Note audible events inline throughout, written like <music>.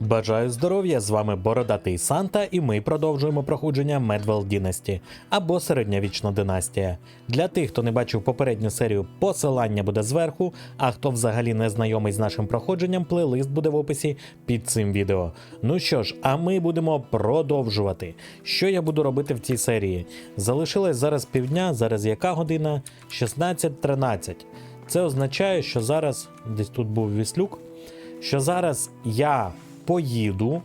Бажаю здоров'я! З вами Бородатий Санта, і ми продовжуємо проходження Медвел Дінасті або Середньовічна династія. Для тих, хто не бачив попередню серію, посилання буде зверху. А хто взагалі не знайомий з нашим проходженням, плейлист буде в описі під цим відео. Ну що ж, а ми будемо продовжувати. Що я буду робити в цій серії? Залишилось зараз півдня, зараз яка година? 16.13. Це означає, що зараз десь тут був віслюк що зараз я поїду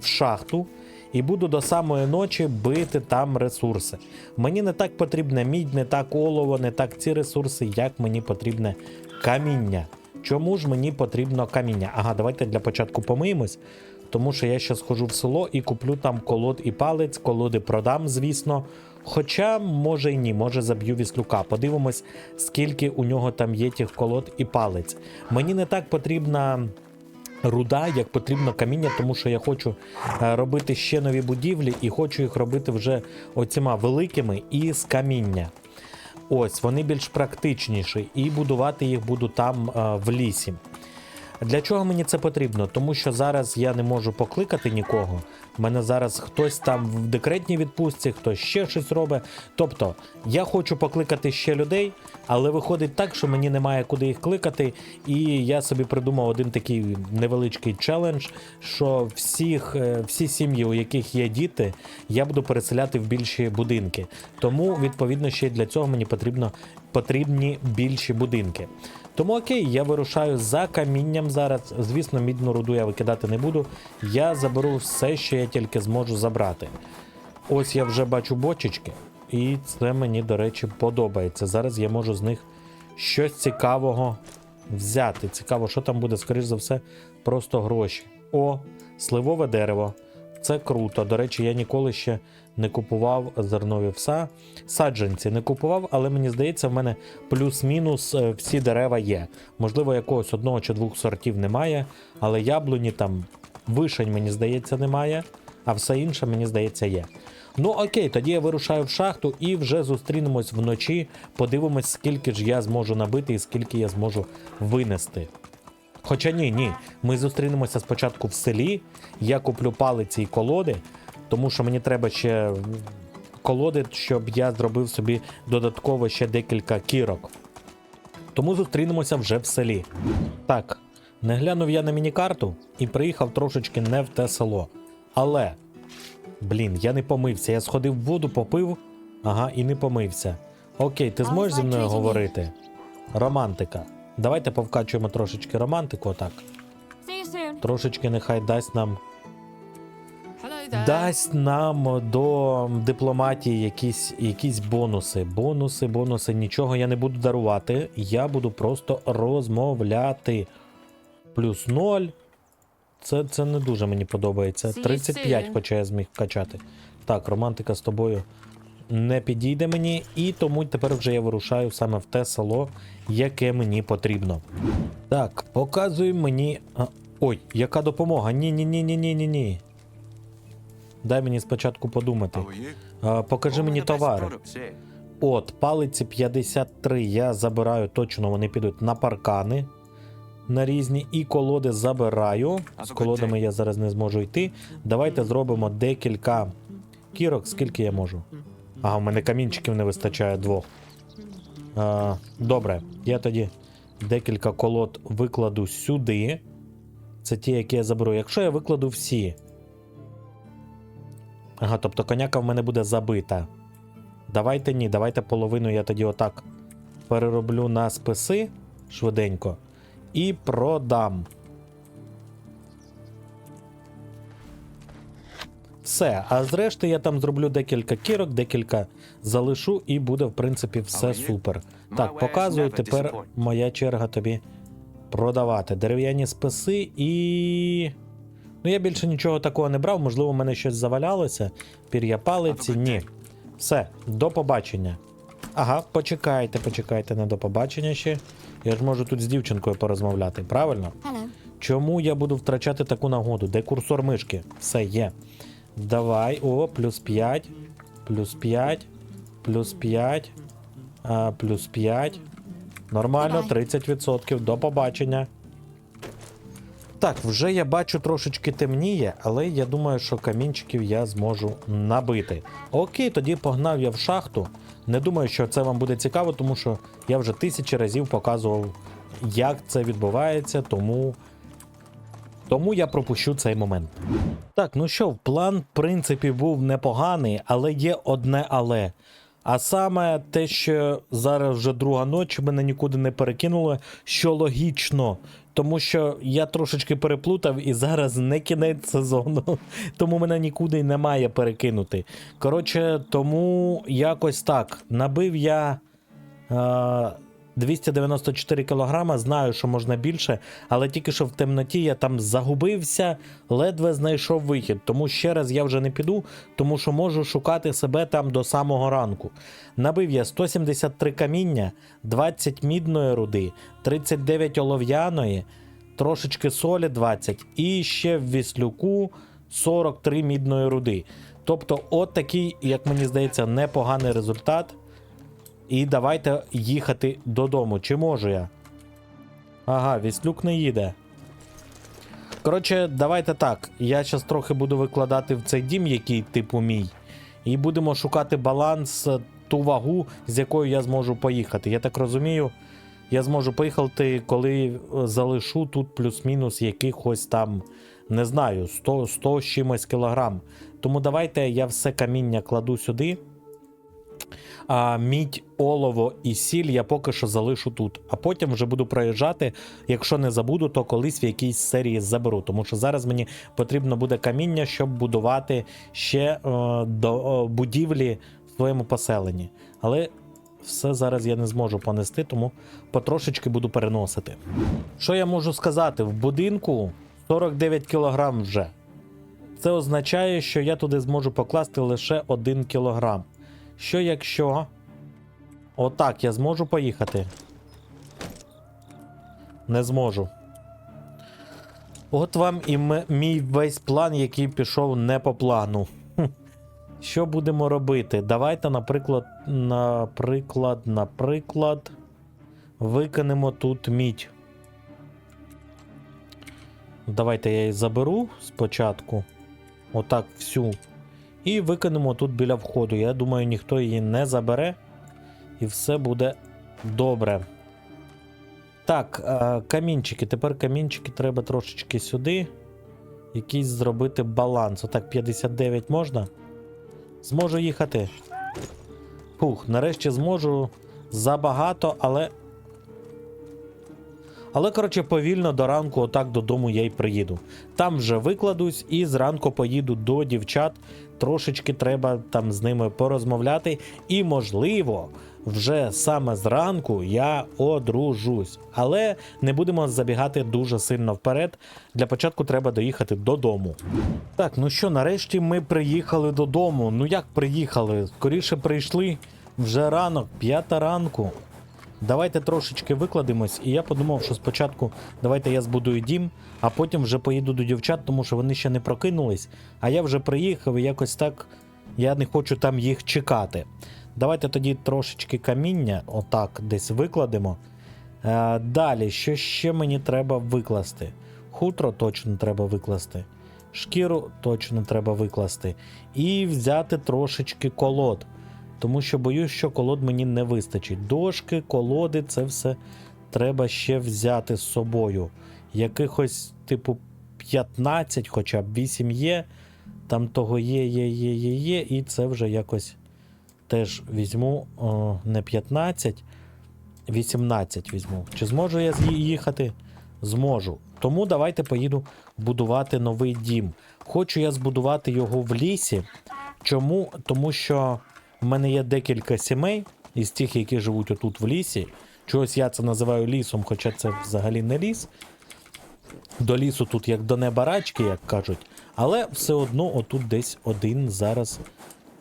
в шахту і буду до самої ночі бити там ресурси. Мені не так потрібна мідь, не так олово, не так ці ресурси, як мені потрібне каміння. Чому ж мені потрібно каміння? Ага, давайте для початку помиємось. Тому що я ще схожу в село і куплю там колод і палець, колоди продам, звісно. Хоча, може і ні, може заб'ю віслюка. Подивимось, скільки у нього там є тих колод і палець. Мені не так потрібна руда, як потрібно каміння, тому що я хочу е, робити ще нові будівлі і хочу їх робити вже оціма великими і з каміння. Ось, вони більш практичніші, і будувати їх буду там е, в лісі. Для чого мені це потрібно? Тому що зараз я не можу покликати нікого. У мене зараз хтось там в декретній відпустці, хтось ще щось робить. Тобто, я хочу покликати ще людей, але виходить так, що мені немає куди їх кликати. І я собі придумав один такий невеличкий челендж, що всіх, е, всі сім'ї, у яких є діти, я буду переселяти в більші будинки. Тому, відповідно, ще й для цього мені потрібно, потрібні більші будинки. Тому окей, я вирушаю за камінням зараз. Звісно, мідну руду я викидати не буду. Я заберу все, що я тільки зможу забрати. Ось я вже бачу бочечки, і це мені, до речі, подобається. Зараз я можу з них щось цікавого взяти. Цікаво, що там буде, скоріш за все, просто гроші. О, сливове дерево. Це круто. До речі, я ніколи ще не купував зернові вса. Саджанці не купував, але мені здається, в мене плюс-мінус е, всі дерева є. Можливо, якогось одного чи двох сортів немає, але яблуні там вишень, мені здається, немає, а все інше, мені здається, є. Ну окей, тоді я вирушаю в шахту і вже зустрінемось вночі. Подивимось, скільки ж я зможу набити і скільки я зможу винести. Хоча ні, ні. Ми зустрінемося спочатку в селі. Я куплю палиці і колоди, тому що мені треба ще колоди, щоб я зробив собі додатково ще декілька кірок. Тому зустрінемося вже в селі. Так, не глянув я на міні-карту і приїхав трошечки не в те село. Але, блін, я не помився. Я сходив в воду, попив, ага, і не помився. Окей, ти зможеш зі мною говорити? Романтика. Давайте повкачуємо трошечки романтику, отак. Трошечки нехай дасть нам. Дасть нам до дипломатії якісь, якісь бонуси. Бонуси, бонуси. Нічого я не буду дарувати. Я буду просто розмовляти. Плюс 0. Це, це не дуже мені подобається. 35, хоча я зміг качати. Так, романтика з тобою не підійде мені, і тому тепер вже я вирушаю саме в те село, яке мені потрібно. Так, показуй мені. Ой, яка допомога? Ні, ні, ні, ні, ні, ні, ні. Дай мені спочатку подумати. Покажи мені товари. От, палиці 53 я забираю, точно вони підуть на паркани. На різні і колоди забираю. З колодами я зараз не зможу йти. Давайте зробимо декілька кірок, скільки я можу. Ага, у мене камінчиків не вистачає двох. А, добре, я тоді декілька колод викладу сюди. Це ті, які я заберу. Якщо я викладу всі. Ага, тобто коняка в мене буде забита. Давайте ні, давайте половину я тоді отак перероблю на списи швиденько і продам. Все, а зрешти я там зроблю декілька кірок, декілька залишу, і буде, в принципі, все супер. Так, показую тепер моя черга тобі продавати. Дерев'яні списи і. Ну, я більше нічого такого не брав, можливо, в мене щось завалялося. Пір'я палиці. Ні. Все, до побачення. Ага, почекайте, почекайте на до побачення ще. Я ж можу тут з дівчинкою порозмовляти, правильно? Hello. Чому я буду втрачати таку нагоду? Де курсор мишки? Все є. Давай. О, плюс 5. Плюс 5. Плюс 5. А, плюс 5. Нормально, 30%. До побачення. Так, вже я бачу трошечки темніє, але я думаю, що камінчиків я зможу набити. Окей, тоді погнав я в шахту. Не думаю, що це вам буде цікаво, тому що я вже тисячі разів показував, як це відбувається, тому. Тому я пропущу цей момент. Так, ну що, план, в принципі, був непоганий, але є одне але. А саме те, що зараз вже друга ночі мене нікуди не перекинуло, що логічно, тому що я трошечки переплутав і зараз не кінець сезону, <laughs> тому мене нікуди немає перекинути. Коротше, тому якось так. Набив я. Е- 294 кілограма, знаю, що можна більше, але тільки що в темноті я там загубився, ледве знайшов вихід. Тому ще раз я вже не піду, тому що можу шукати себе там до самого ранку. Набив я 173 каміння, 20 мідної руди, 39 олов'яної, трошечки солі 20 і ще в віслюку 43 мідної руди. Тобто, от такий, як мені здається, непоганий результат. І давайте їхати додому. Чи можу я? Ага, віслюк не їде. Коротше, давайте так. Я зараз трохи буду викладати в цей дім, який типу мій. І будемо шукати баланс, ту вагу, з якою я зможу поїхати. Я так розумію, я зможу поїхати, коли е, залишу тут плюс-мінус якихось там, не знаю, 100, 100 з чимось кілограм. Тому давайте я все каміння кладу сюди. А мідь, олово і сіль я поки що залишу тут. А потім вже буду проїжджати. Якщо не забуду, то колись в якійсь серії заберу. Тому що зараз мені потрібно буде каміння, щоб будувати ще е, до е, будівлі в своєму поселенні. Але все зараз я не зможу понести, тому потрошечки буду переносити. Що я можу сказати? В будинку 49 кг вже. Це означає, що я туди зможу покласти лише 1 кілограм. Що якщо. Отак я зможу поїхати? Не зможу. От вам і мій весь план, який пішов не по плану. Що будемо робити? Давайте, наприклад, наприклад, наприклад, викинемо тут мідь. Давайте я її заберу спочатку. Отак всю. І викинемо тут біля входу. Я думаю, ніхто її не забере. І все буде добре. Так, е, камінчики. Тепер камінчики треба трошечки сюди. Якийсь зробити баланс. Отак 59 можна. Зможу їхати. Фух, нарешті зможу забагато, але. Але, коротше, повільно до ранку, отак додому я й приїду. Там вже викладусь і зранку поїду до дівчат. Трошечки треба там з ними порозмовляти. І, можливо, вже саме зранку я одружусь. Але не будемо забігати дуже сильно вперед. Для початку треба доїхати додому. Так, ну що, нарешті ми приїхали додому. Ну як приїхали? Скоріше прийшли вже ранок, п'ята ранку. Давайте трошечки викладемось, і я подумав, що спочатку давайте я збудую дім, а потім вже поїду до дівчат, тому що вони ще не прокинулись. А я вже приїхав і якось так я не хочу там їх чекати. Давайте тоді трошечки каміння, отак, десь викладемо. Е, далі, що ще мені треба викласти? Хутро точно треба викласти. Шкіру точно треба викласти. І взяти трошечки колод. Тому що боюсь, що колод мені не вистачить. Дошки, колоди, це все треба ще взяти з собою. Якихось, типу, 15, хоча б 8 є. Там того є, є, є, є, є, і це вже якось теж візьму о, не 15, 18 візьму. Чи зможу я їхати? Зможу. Тому давайте поїду будувати новий дім. Хочу я збудувати його в лісі. Чому? Тому що в мене є декілька сімей із тих, які живуть отут в лісі. Чогось я це називаю лісом, хоча це взагалі не ліс. До лісу тут як до неба рачки, як кажуть. Але все одно отут десь один зараз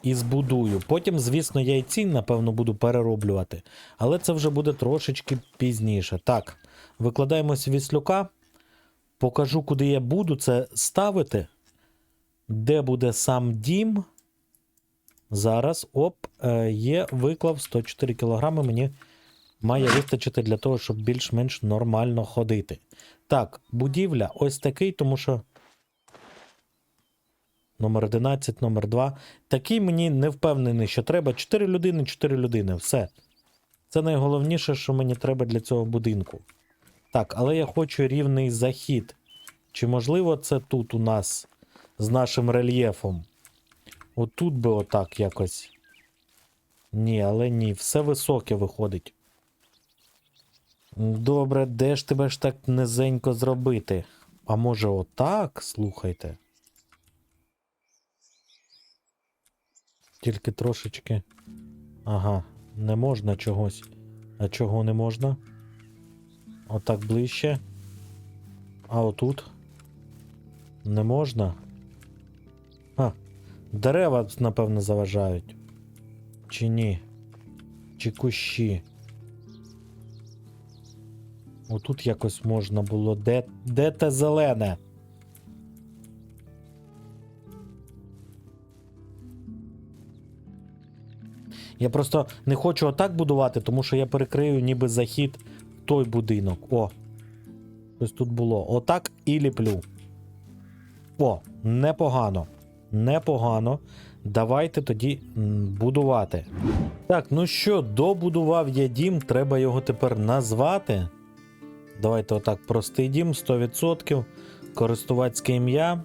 і збудую. Потім, звісно, я і ці, напевно, буду перероблювати. Але це вже буде трошечки пізніше. Так, викладаємось віслюка. Покажу, куди я буду це ставити. Де буде сам дім? Зараз, оп, е, є, виклав 104 кг. Мені має вистачити для того, щоб більш-менш нормально ходити. Так, будівля ось такий, тому що. Номер 11, номер 2. Такий мені не впевнений, що треба. 4 людини, 4 людини. Все. Це найголовніше, що мені треба для цього будинку. Так, але я хочу рівний захід. Чи можливо це тут у нас з нашим рельєфом? Отут би отак якось. Ні, але ні, все високе виходить. Добре, де ж тебе ж так низенько зробити? А може отак, слухайте. Тільки трошечки. Ага, не можна чогось. А чого не можна? Отак ближче. А отут? Не можна? А, дерева, напевно, заважають. Чи ні? Чи кущі? Отут якось можна було. Де, де те зелене? Я просто не хочу отак будувати, тому що я перекрию ніби захід в той будинок. О. Ось тут було. Отак і ліплю. О, непогано. Непогано. Давайте тоді будувати. Так, ну що, добудував я дім, треба його тепер назвати. Давайте отак, простий дім, 100%. Користувацьке ім'я.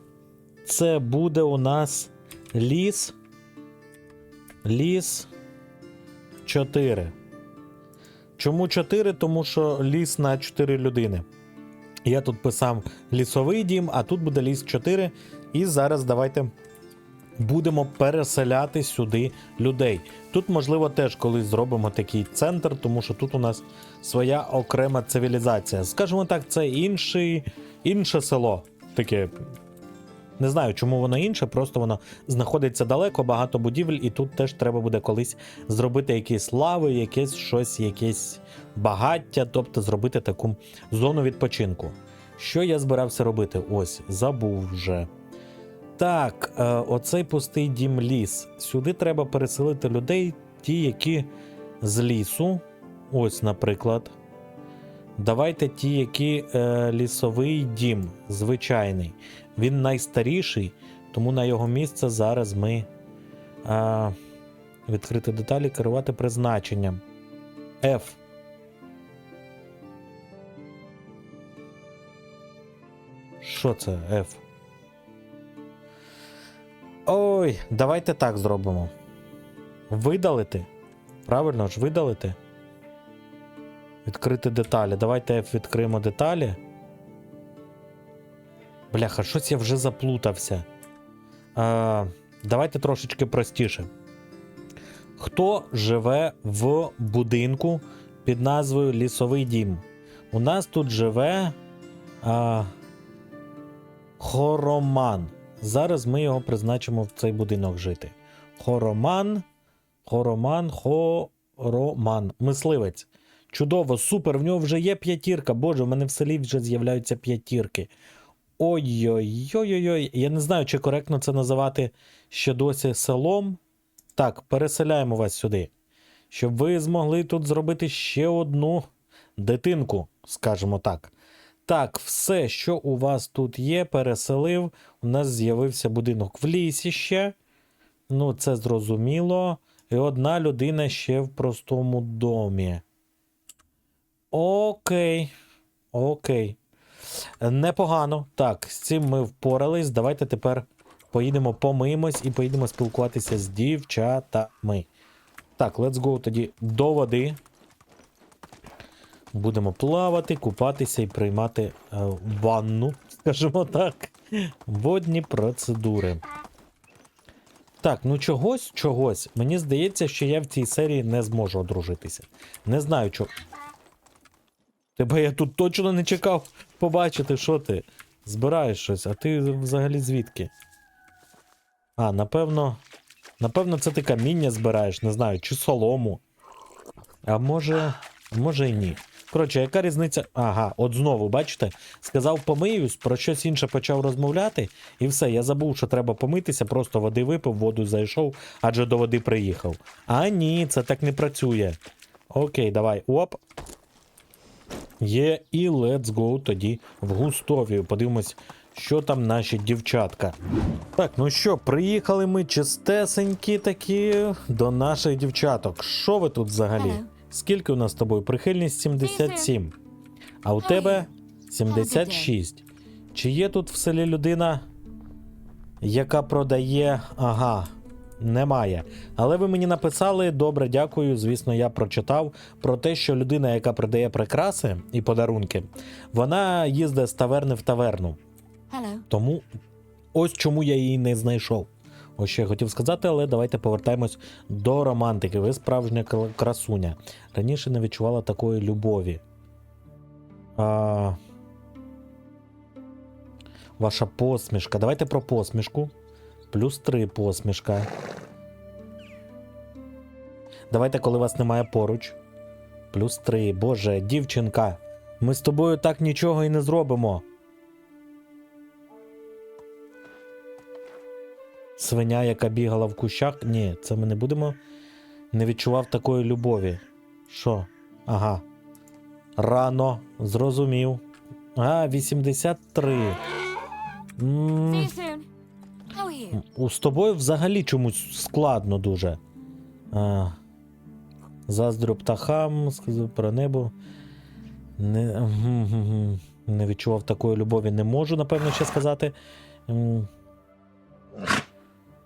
Це буде у нас ліс. Ліс 4. Чому 4? Тому що ліс на 4 людини. Я тут писав лісовий дім, а тут буде ліс 4. І зараз давайте будемо переселяти сюди людей. Тут, можливо, теж колись зробимо такий центр, тому що тут у нас своя окрема цивілізація. Скажімо так, це інший, інше село. Таке. Не знаю, чому воно інше, просто воно знаходиться далеко, багато будівель, і тут теж треба буде колись зробити якісь лави, якесь щось, якесь багаття, тобто зробити таку зону відпочинку. Що я збирався робити? Ось, забув вже. Так, е, оцей пустий дім ліс. Сюди треба переселити людей, ті, які з лісу. Ось, наприклад. Давайте ті, які е, лісовий дім, звичайний. Він найстаріший, тому на його місце зараз ми е, відкрити деталі, керувати призначенням. F. Що це F? Ой, давайте так зробимо. Видалити. Правильно ж, видалити. Відкрити деталі. Давайте F відкриємо деталі. Бляха, щось я вже заплутався. А, давайте трошечки простіше. Хто живе в будинку під назвою Лісовий дім? У нас тут живе а, Хороман. Зараз ми його призначимо в цей будинок жити. Хороман. Хороман, хороман. Мисливець. Чудово, супер, в нього вже є п'ятірка. Боже, в мене в селі вже з'являються п'ятірки. Ой-ой-ой-ой-ой. Я не знаю, чи коректно це називати ще досі селом. Так, переселяємо вас сюди. Щоб ви змогли тут зробити ще одну дитинку, скажімо так. Так, все, що у вас тут є, переселив. У нас з'явився будинок в лісі ще. Ну, це зрозуміло. І одна людина ще в простому домі. Окей. Окей. Непогано. Так, з цим ми впорались. Давайте тепер поїдемо помиємось і поїдемо спілкуватися з дівчатами. Так, let's go тоді до води. Будемо плавати, купатися і приймати е, ванну, <laughs> скажімо так. Водні процедури. Так, ну чогось, чогось. Мені здається, що я в цій серії не зможу одружитися. Не знаю, чого. Тебе я тут точно не чекав побачити, що ти збираєш щось, а ти взагалі звідки? А, напевно. Напевно, це ти каміння збираєш, не знаю, чи солому. А може. Може і ні. Коротше, яка різниця? Ага, от знову, бачите, сказав помиюсь, про щось інше почав розмовляти, і все, я забув, що треба помитися, просто води випив, воду зайшов, адже до води приїхав. А ні, це так не працює. Окей, давай. Оп. Є і let's go тоді в Густовію. Подивимось, що там наші дівчатка. Так, ну що, приїхали ми чистесенькі такі до наших дівчаток. Що ви тут взагалі? Hello. Скільки у нас з тобою? Прихильність 77. А у тебе 76. Чи є тут в селі людина, яка продає. Ага, немає. Але ви мені написали, добре, дякую. Звісно, я прочитав про те, що людина, яка продає прикраси і подарунки, вона їздить з таверни в таверну. Hello. Тому ось чому я її не знайшов. Ось що я хотів сказати, але давайте повертаємось до романтики. Ви справжня красуня. Раніше не відчувала такої любові. А... Ваша посмішка. Давайте про посмішку. Плюс три посмішка. Давайте, коли вас немає поруч. Плюс три. Боже, дівчинка. Ми з тобою так нічого і не зробимо. Свиня, яка бігала в кущах. Ні, це ми не будемо. Не відчував такої любові. Що? Ага. Рано. Зрозумів. А, 83. М, у з тобою взагалі чомусь складно дуже. А, заздрю птахам, сказав про небо. Не, не відчував такої любові, не можу, напевно, ще сказати.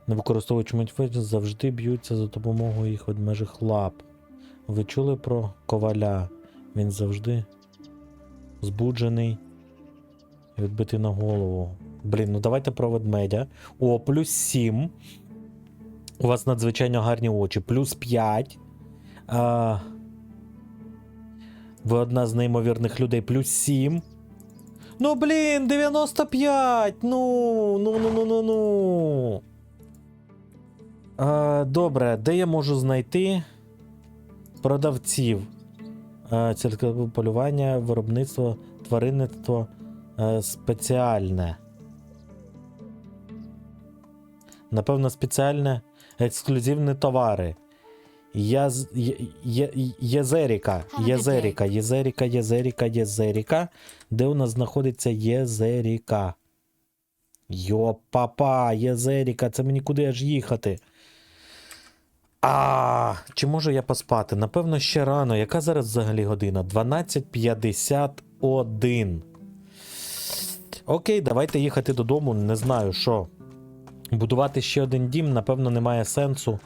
Не використовуючи мультфейс, завжди б'ються за допомогою їх ведмежих лап. Ви чули про коваля? Він завжди збуджений і відбитий на голову. Блін, ну давайте про ведмедя. О, плюс 7. У вас надзвичайно гарні очі. Плюс 5. А... Ви одна з неймовірних людей. Плюс 7. Ну, блін, 95. Ну, ну, ну, ну, ну, ну. А, добре, де я можу знайти продавців? А, Сільське полювання, виробництво, тваринництво е, спеціальне. Напевно, спеціальне ексклюзивні товари. Яз... Є... Є... Єзеріка. Єзеріка. Єзеріка, Єзеріка, Єзеріка. Де у нас знаходиться Єзеріка? Йо, папа, Єзеріка, це мені куди аж їхати. А, чи можу я поспати? Напевно, ще рано. Яка зараз взагалі година? 12.51. Окей, давайте їхати додому. Не знаю що. Будувати ще один дім, напевно, немає сенсу,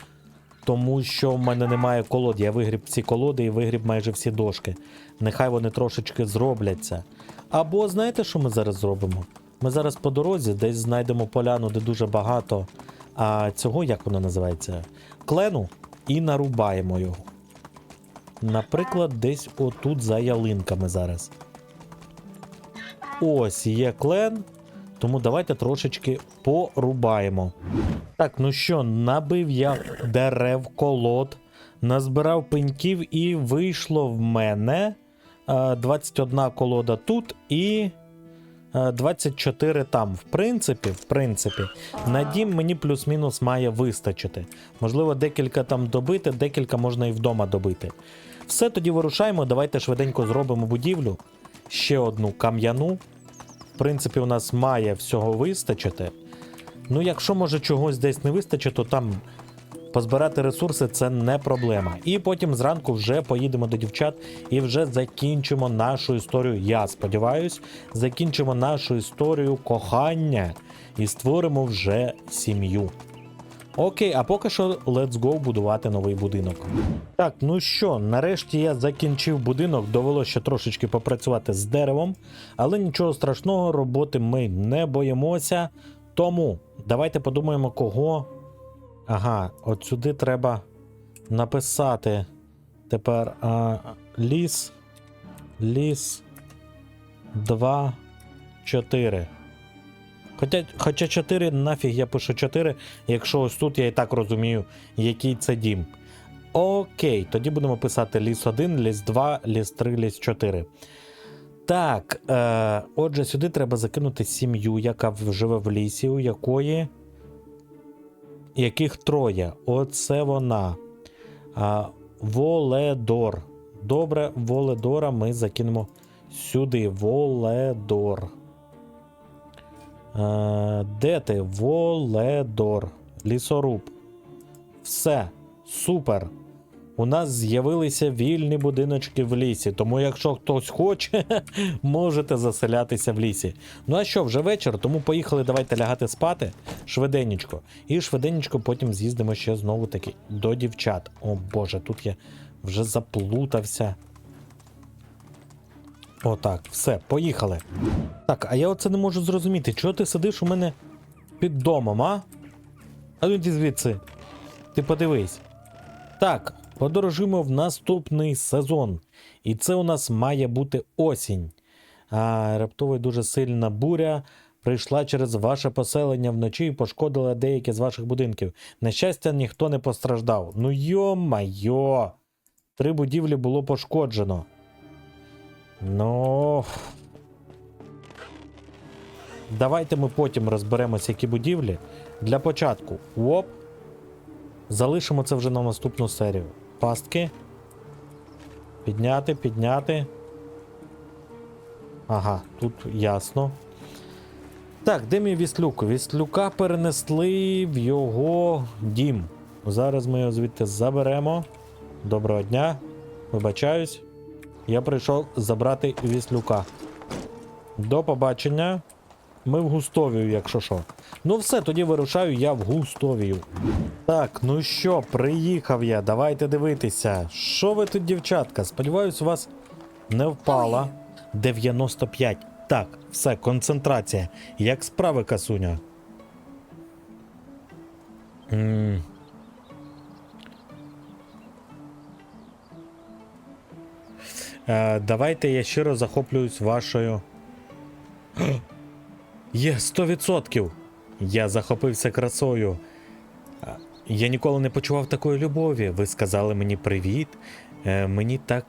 тому що в мене немає колод. Я вигріб ці колоди і вигріб майже всі дошки. Нехай вони трошечки зробляться. Або знаєте, що ми зараз зробимо? Ми зараз по дорозі десь знайдемо поляну, де дуже багато а, цього, як воно називається? Клену, і нарубаємо його. Наприклад, десь отут за ялинками зараз. Ось є клен, тому давайте трошечки порубаємо. Так, ну що, набив я дерев колод, назбирав пеньків і вийшло в мене е, 21 колода тут і е, 24 там. В принципі, в принципі, на дім мені плюс-мінус має вистачити. Можливо, декілька там добити, декілька можна і вдома добити. Все тоді вирушаємо. Давайте швиденько зробимо будівлю. Ще одну кам'яну. В принципі, у нас має всього вистачити. Ну, якщо може чогось десь не вистачить, то там позбирати ресурси це не проблема. І потім зранку вже поїдемо до дівчат і вже закінчимо нашу історію. Я сподіваюсь, закінчимо нашу історію кохання і створимо вже сім'ю. Окей, а поки що let's go будувати новий будинок. Так, ну що, нарешті я закінчив будинок, довелося ще трошечки попрацювати з деревом, але нічого страшного, роботи ми не боїмося. Тому давайте подумаємо, кого. Ага, от сюди треба написати тепер а, ліс. Ліс 2, 4. Хоча, хоча 4, нафіг я пишу 4, якщо ось тут я і так розумію, який це дім. Окей, тоді будемо писати ліс 1, ліс 2, ліс 3, ліс 4. Так, е, отже, сюди треба закинути сім'ю, яка живе в лісі, у якої. Яких троє. Оце вона. А, Воледор. Добре, Воледора ми закинемо Сюди, Воледор. А, де ти? Воледор. Лісоруб. Все. Супер. У нас з'явилися вільні будиночки в лісі, тому якщо хтось хоче, <laughs> можете заселятися в лісі. Ну а що, вже вечір, тому поїхали, давайте лягати спати швиденечко. І швиденечко потім з'їздимо ще знову таки до дівчат. О боже, тут я вже заплутався. Отак, все, поїхали. Так, а я оце не можу зрозуміти, чого ти сидиш у мене під домом, а? А ну звідси. Ти подивись. Так, подорожуємо в наступний сезон. І це у нас має бути осінь. А раптово дуже сильна буря прийшла через ваше поселення вночі і пошкодила деякі з ваших будинків. На щастя, ніхто не постраждав. Ну йо-майо! Три будівлі було пошкоджено. Ну. Давайте ми потім розберемося, які будівлі. Для початку. Оп. Залишимо це вже на наступну серію. Пастки. Підняти, підняти. Ага, тут ясно. Так, де мій віслюк? Віслюка перенесли в його дім. Зараз ми його звідти заберемо. Доброго дня. Вибачаюсь. Я прийшов забрати віслюка. До побачення. Ми в Густовію, якщо що. Ну все, тоді вирушаю я в Густовію. Так, ну що, приїхав я. Давайте дивитися. Що ви тут, дівчатка? Сподіваюсь, у вас не впала. 95. Так, все, концентрація. Як справи, касуня? м Е, давайте я щиро захоплююсь вашою. <gasps> Є 100%! Я захопився красою. Я ніколи не почував такої любові. Ви сказали мені привіт. Е, мені так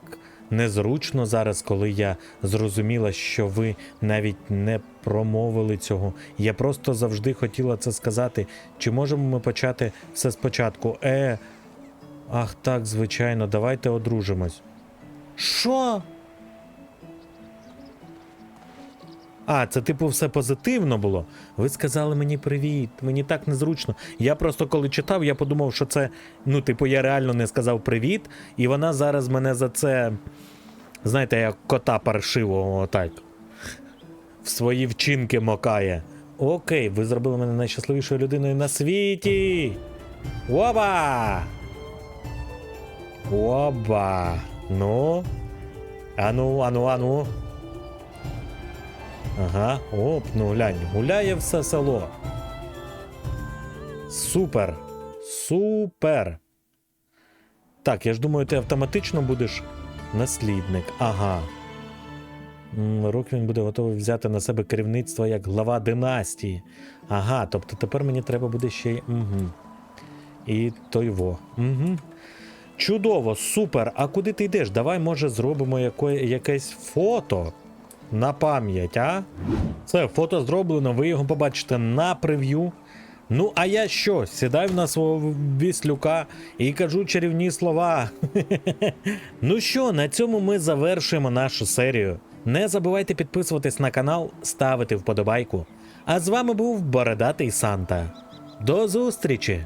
незручно зараз, коли я зрозуміла, що ви навіть не промовили цього. Я просто завжди хотіла це сказати. Чи можемо ми почати все спочатку? Е. Ах, так, звичайно, давайте одружимось. Що? А, це типу все позитивно було. Ви сказали мені привіт, мені так незручно. Я просто коли читав, я подумав, що це, ну, типу, я реально не сказав привіт, і вона зараз мене за це, знаєте, як кота паршивого, отак. В свої вчинки мокає. Окей, ви зробили мене найщасливішою людиною на світі. Оба! Оба! Ну. Ану, ану, ану. Ага, оп, ну глянь, гуляє все село. Супер. Супер. Так, я ж думаю, ти автоматично будеш наслідник. Ага. М, він буде готовий взяти на себе керівництво як глава династії. Ага, тобто тепер мені треба буде ще й. Угу. І той во. Угу. Чудово, супер. А куди ти йдеш? Давай, може, зробимо яко... якесь фото на пам'ять, а? Це фото зроблено, ви його побачите на прев'ю. Ну, а я що? Сідаю на свого віслюка і кажу чарівні слова. <laughs> ну що, на цьому ми завершуємо нашу серію. Не забувайте підписуватись на канал, ставити вподобайку. А з вами був Бородатий Санта. До зустрічі!